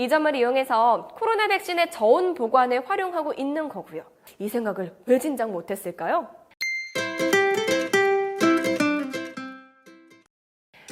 이 점을 이용해서 코로나 백신의 저온 보관에 활용하고 있는 거고요. 이 생각을 왜 진작 못했을까요?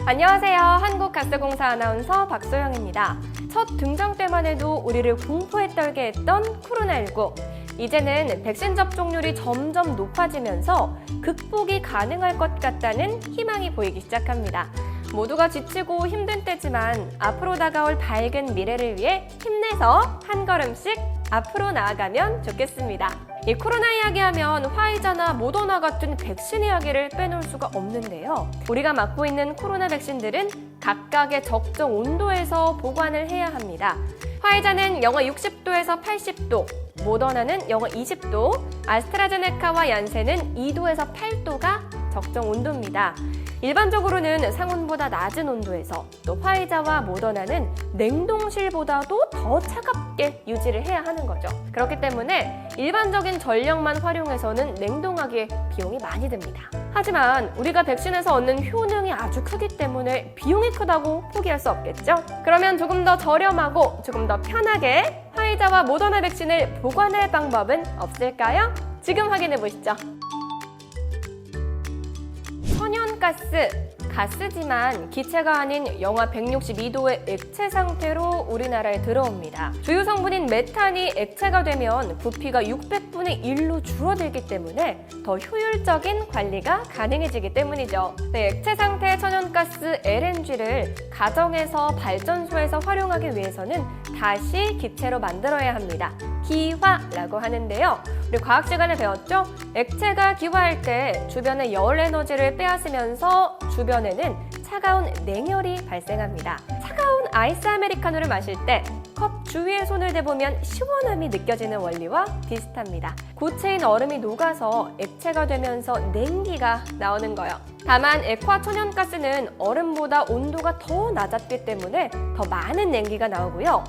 안녕하세요. 한국가스공사 아나운서 박소영입니다. 첫 등장 때만 해도 우리를 공포에 떨게 했던 코로나19. 이제는 백신 접종률이 점점 높아지면서 극복이 가능할 것 같다는 희망이 보이기 시작합니다. 모두가 지치고 힘든 때지만 앞으로 다가올 밝은 미래를 위해 힘내서 한 걸음씩 앞으로 나아가면 좋겠습니다. 이 코로나 이야기하면 화이자나 모더나 같은 백신 이야기를 빼놓을 수가 없는데요. 우리가 맞고 있는 코로나 백신들은 각각의 적정 온도에서 보관을 해야 합니다. 화이자는 영하 60도에서 80도, 모더나는 영하 20도, 아스트라제네카와 얀센은 2도에서 8도가 적정 온도입니다. 일반적으로는 상온보다 낮은 온도에서 또 화이자와 모더나는 냉동실보다도 더 차갑게 유지를 해야 하는 거죠. 그렇기 때문에 일반적인 전력만 활용해서는 냉동하기에 비용이 많이 듭니다. 하지만 우리가 백신에서 얻는 효능이 아주 크기 때문에 비용이 크다고 포기할 수 없겠죠? 그러면 조금 더 저렴하고 조금 더 편하게 화이자와 모더나 백신을 보관할 방법은 없을까요? 지금 확인해 보시죠. 천연가스, 가스지만 기체가 아닌 영하 162도의 액체 상태로 우리나라에 들어옵니다. 주요 성분인 메탄이 액체가 되면 부피가 600분의 1로 줄어들기 때문에 더 효율적인 관리가 가능해지기 때문이죠. 네, 액체 상태의 천연가스 LNG를 가정에서 발전소에서 활용하기 위해서는 다시 기체로 만들어야 합니다. 기화라고 하는데요. 우리 과학 시간에 배웠죠? 액체가 기화할 때 주변의 열 에너지를 빼앗으면서 주변에는 차가운 냉열이 발생합니다. 차가운 아이스 아메리카노를 마실 때 컵 주위에 손을 대보면 시원함이 느껴지는 원리와 비슷합니다. 고체인 얼음이 녹아서 액체가 되면서 냉기가 나오는 거예요. 다만 액화 천연가스는 얼음보다 온도가 더 낮았기 때문에 더 많은 냉기가 나오고요.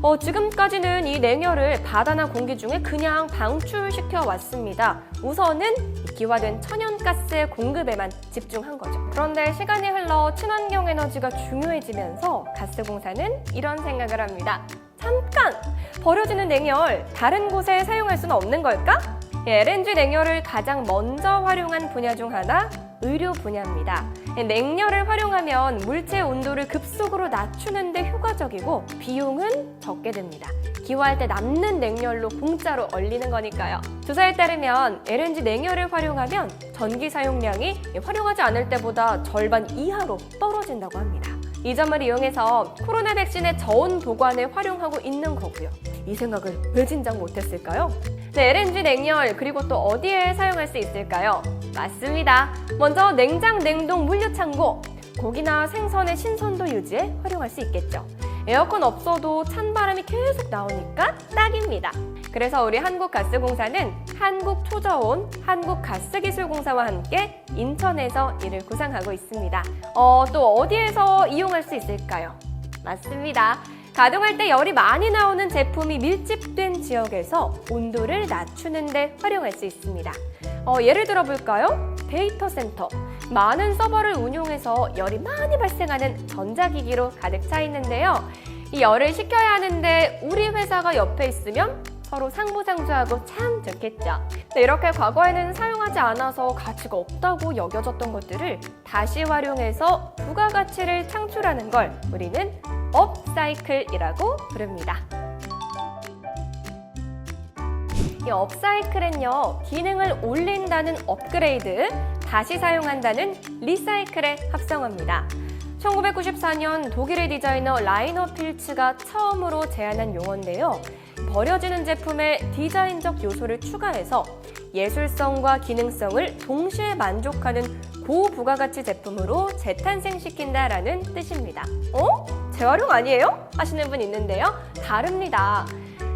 어, 지금까지는 이 냉열을 바다나 공기 중에 그냥 방출시켜 왔습니다. 우선은 이 기화된 천연가스의 공급에만 집중한 거죠. 그런데 시간이 흘러 친환경 에너지가 중요해지면서 가스공사는 이런 생각을 합니다. 잠깐! 버려지는 냉열 다른 곳에 사용할 수는 없는 걸까? 예, LNG 냉열을 가장 먼저 활용한 분야 중 하나 의료 분야입니다. 예, 냉열을 활용하면 물체 온도를 급속으로 낮추는데 효과적이고 비용은 적게 듭니다. 기화할 때 남는 냉열로 공짜로 얼리는 거니까요. 조사에 따르면 LNG 냉열을 활용하면 전기 사용량이 활용하지 않을 때보다 절반 이하로 떨어진다고 합니다. 이 점을 이용해서 코로나 백신의 저온 보관에 활용하고 있는 거고요. 이 생각을 왜 진작 못했을까요? 네, LNG 냉열 그리고 또 어디에 사용할 수 있을까요? 맞습니다. 먼저 냉장 냉동 물류 창고 고기나 생선의 신선도 유지에 활용할 수 있겠죠. 에어컨 없어도 찬 바람이 계속 나오니까 딱입니다. 그래서 우리 한국가스공사는 한국초저온, 한국가스기술공사와 함께 인천에서 이를 구상하고 있습니다. 어, 또 어디에서 이용할 수 있을까요? 맞습니다. 가동할 때 열이 많이 나오는 제품이 밀집된 지역에서 온도를 낮추는데 활용할 수 있습니다. 어, 예를 들어 볼까요? 데이터 센터. 많은 서버를 운용해서 열이 많이 발생하는 전자기기로 가득 차 있는데요. 이 열을 식혀야 하는데 우리 회사가 옆에 있으면 서로 상부상조하고 참 좋겠죠. 네, 이렇게 과거에는 사용하지 않아서 가치가 없다고 여겨졌던 것들을 다시 활용해서 부가가치를 창출하는 걸 우리는 업사이클이라고 부릅니다. 이 업사이클은요, 기능을 올린다는 업그레이드, 다시 사용한다는 리사이클의 합성어입니다. 1994년 독일의 디자이너 라이너 필츠가 처음으로 제안한 용어인데요. 버려지는 제품에 디자인적 요소를 추가해서 예술성과 기능성을 동시에 만족하는 고부가가치 제품으로 재탄생시킨다라는 뜻입니다. 어? 재활용 아니에요? 하시는 분 있는데요. 다릅니다.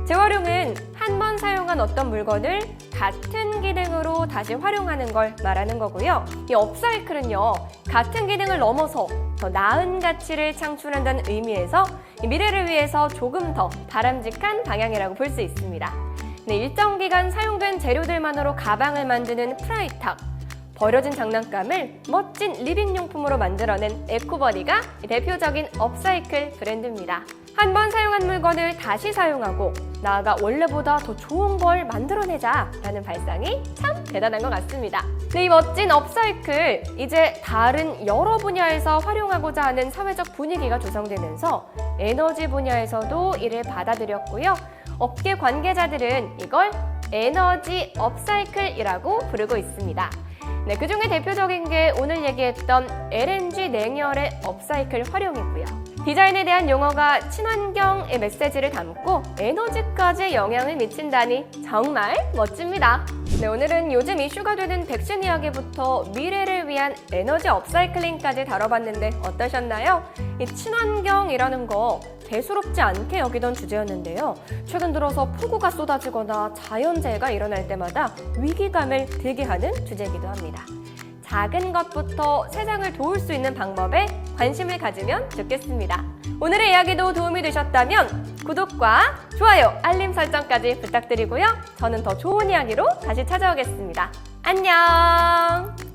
재활용은 한 번 사용한 어떤 물건을 같은 기능으로 다시 활용하는 걸 말하는 거고요. 이 업사이클은요, 같은 기능을 넘어서 더 나은 가치를 창출한다는 의미에서 이 미래를 위해서 조금 더 바람직한 방향이라고 볼 수 있습니다. 네, 일정 기간 사용된 재료들만으로 가방을 만드는 프라이탁. 버려진 장난감을 멋진 리빙용품으로 만들어낸 에코버리가 대표적인 업사이클 브랜드입니다. 한 번 사용한 물건을 다시 사용하고 나아가 원래보다 더 좋은 걸 만들어내자 라는 발상이 참 대단한 것 같습니다. 네, 이 멋진 업사이클 이제 다른 여러 분야에서 활용하고자 하는 사회적 분위기가 조성되면서 에너지 분야에서도 이를 받아들였고요. 업계 관계자들은 이걸 에너지 업사이클이라고 부르고 있습니다. 네, 그 중에 대표적인 게 오늘 얘기했던 LNG 냉열의 업사이클 활용이고요. 디자인에 대한 용어가 친환경의 메시지를 담고 에너지까지 영향을 미친다니 정말 멋집니다. 네, 오늘은 요즘 이슈가 되는 백신 이야기부터 미래를 위한 에너지 업사이클링까지 다뤄봤는데 어떠셨나요? 이 친환경이라는 거 대수롭지 않게 여기던 주제였는데요. 최근 들어서 폭우가 쏟아지거나 자연재해가 일어날 때마다 위기감을 들게 하는 주제이기도 합니다. 작은 것부터 세상을 도울 수 있는 방법에 관심을 가지면 좋겠습니다. 오늘의 이야기도 도움이 되셨다면 구독과 좋아요, 알림 설정까지 부탁드리고요. 저는 더 좋은 이야기로 다시 찾아오겠습니다. 안녕!